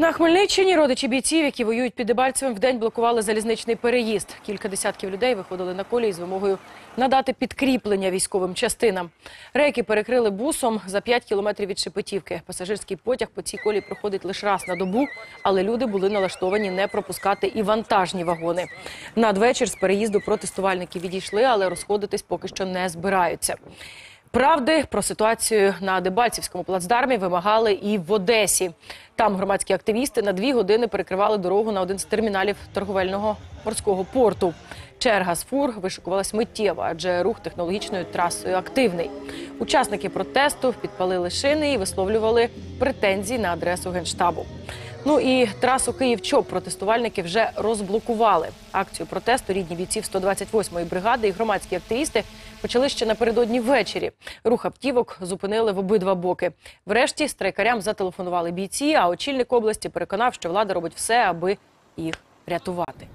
На Хмельниччині родичі бійців, які воюють під Дебальцевим, вдень блокували залізничний переїзд. Кілька десятків людей виходили на колії з вимогою надати підкріплення військовим частинам. Рейки перекрили бусом за 5 кілометрів від Шепетівки. Пасажирський потяг по цій колії проходить лише раз на добу, але люди були налаштовані не пропускати і вантажні вагони. Надвечір з переїзду протестувальники відійшли, але розходитись поки що не збираються. Правди про ситуацію на Дебальцівському плацдармі вимагали і в Одесі. Там громадські активісти на дві години перекривали дорогу на один з терміналів торговельного морського порту. Черга з фур вишикувалась миттєво, адже рух технологічною трасою активний. Учасники протесту підпалили шини і висловлювали претензії на адресу генштабу. Ну і трасу Київ-Чоп протестувальники вже розблокували. Акцію протесту рідні бійців 128-ї бригади і громадські активісти почали ще напередодні ввечері. Рух автівок зупинили в обидва боки. Врешті страйкарям зателефонували бійці, а очільник області переконав, що влада робить все, аби їх рятувати.